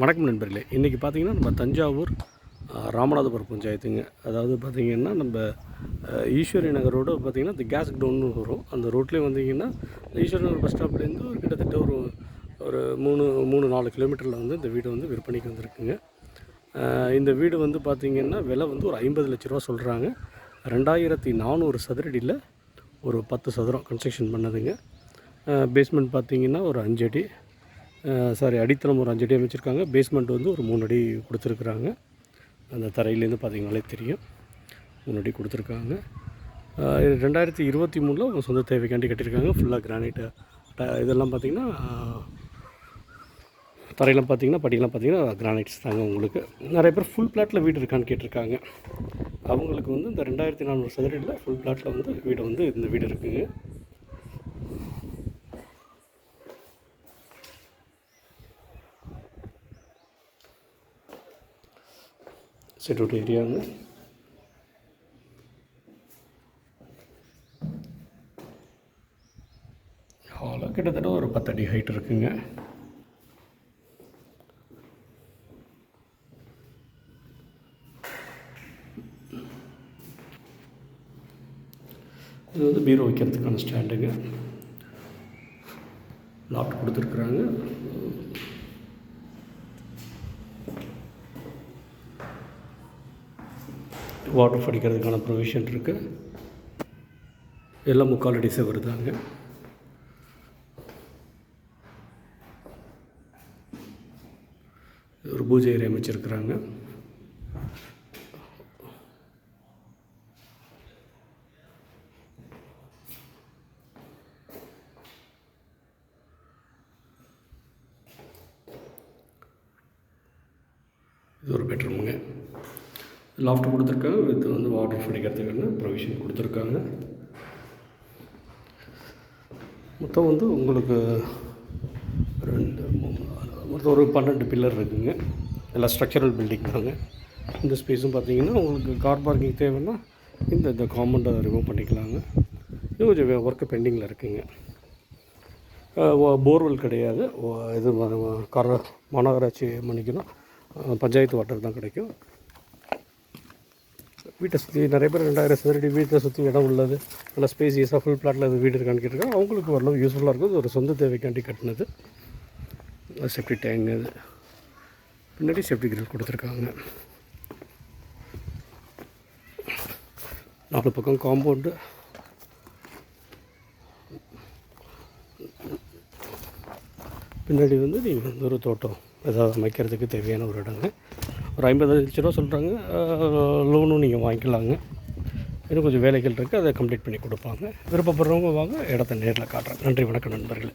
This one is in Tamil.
வணக்கம் நண்பர்களே. இன்றைக்கி பார்த்தீங்கன்னா நம்ம தஞ்சாவூர் ராமநாதபுரம் பஞ்சாயத்துங்க. அதாவது பார்த்திங்கன்னா நம்ம ஈஸ்வரி நகர் பார்த்திங்கன்னா இந்த கேஸ் டவுன்னு வரும். அந்த ரோட்லேயே வந்தீங்கன்னா ஈஸ்வரி நகர் பஸ் ஸ்டாப்லேருந்து ஒரு கிட்டத்தட்ட ஒரு ஒரு மூணு மூணு நாலு கிலோமீட்டரில் வந்து இந்த வீடு வந்து விற்பனைக்கு வந்திருக்குங்க. இந்த வீடு வந்து பார்த்திங்கன்னா விலை வந்து ஒரு ஐம்பது லட்ச ரூபா சொல்கிறாங்க ரெண்டாயிரத்தி நானூறு சதுரடியில் ஒரு பத்து சதுரம் கன்ஸ்ட்ரக்ஷன் பண்ணதுங்க. பேஸ்மெண்ட் பார்த்திங்கன்னா ஒரு அஞ்சடி சாரி அடித்தளம் ஒரு அஞ்சு அடி அமைச்சிருக்காங்க. பேஸ்மெண்ட் வந்து ஒரு மூணு அடி கொடுத்துருக்குறாங்க. அந்த தரையிலேருந்து பார்த்தீங்கனாலே தெரியும். மூணு அடி கொடுத்துருக்காங்க ரெண்டாயிரத்தி இருபத்தி மூணில் அவங்க சொந்த தேவைக்காண்டி கட்டியிருக்காங்க. ஃபுல்லாக கிரானைட்டு இதெல்லாம் பார்த்தீங்கன்னா தரையெல்லாம் பார்த்தீங்கன்னா படியெல்லாம் பார்த்தீங்கன்னா கிரானைட்ஸ் தாங்க உங்களுக்கு. நிறைய பேர் ஃபுல் பிளாட்டில் வீடு இருக்கான்னு கேட்டிருக்காங்க. அவங்களுக்கு வந்து இந்த ரெண்டாயிரத்தி நானூறு சதுரடியில் ஃபுல் பிளாட்டில் வந்து வீடு வந்து இந்த வீடு இருக்குங்க. செட் அவுட் ஏரியாங்க ஹாலில் கிட்டத்தட்ட ஒரு பத்தடி ஹைட் இருக்குங்க இது வந்து பீரோ வைக்கிறதுக்கான ஸ்டாண்டுங்க லாட் கொடுத்துருக்குறாங்க வாட்டர் அடிக்கிறதுக்கான ப்ரொவிஷன் இருக்குது எல்லாம் முக்கால் அடிசை வருதாங்க ஒரு பூஜை ஏரியா அமைச்சிருக்கிறாங்க. இது ஒரு பெட்ரூமுங்க லாஃப்ட் கொடுத்துருக்காங்க. வித் வந்து வாட்டர் அடிக்கிறதுக்கான ப்ரொவிஷன் கொடுத்துருக்காங்க. மொத்தம் வந்து உங்களுக்கு ரெண்டு மூணு மொத்தம் ஒரு பன்னெண்டு பில்லர் இருக்குதுங்க எல்லாம் ஸ்ட்ரக்சரல் பில்டிங் தாங்க. இந்த ஸ்பேஸும் பார்த்தீங்கன்னா உங்களுக்கு கார் பார்க்கிங் தேவைன்னா இந்த இந்த காம்பவுண்டை ரிமூவ் பண்ணிக்கலாங்க. இன்னும் கொஞ்சம் ஒர்க்கு பெண்டிங்கில் இருக்குங்க. போர்வெல் கிடையாது. இது கார கர மாநகராட்சி மணிக்குன்னா பஞ்சாயத்து வாட்டர் தான் கிடைக்கும். வீட்டை சுற்றி நிறைய பேர் ரெண்டாயிரம் சதுரடி வீட்டை சுற்றி இடம் உள்ளது. நல்ல ஸ்பேசியஸாக ஃபுல் பிளாட்டில் அது வீடு இருக்கான்னு கேட்டிருக்காங்க. அவங்களுக்கு ஓரளவு யூஸ்ஃபுல்லாக இருக்கும் இது ஒரு சொந்த தேவைக்காண்டி கட்டினது. சேஃப்டி டேங்க் அது. பின்னாடி சேஃப்டி கிரில் கொடுத்துருக்காங்க. நாலு பக்கம் காம்பவுண்டு பின்னாடி வந்து நீங்கள் வந்து ஒரு தோட்டம். ஏதாவது அமைக்கிறதுக்கு தேவையான ஒரு இடங்க. ஒரு ஐம்பது லட்ச ரூபா சொல்கிறாங்க லோனும் நீங்கள் வாங்கிக்கலாங்க. இன்னும் கொஞ்சம் வேலைகள் இருக்குது அதை கம்ப்ளீட் பண்ணி கொடுப்பாங்க. விருப்பப்படுறவங்க வாங்க இடத்த நேரில் காட்டுறேன். நன்றி வணக்கம் நண்பர்களே.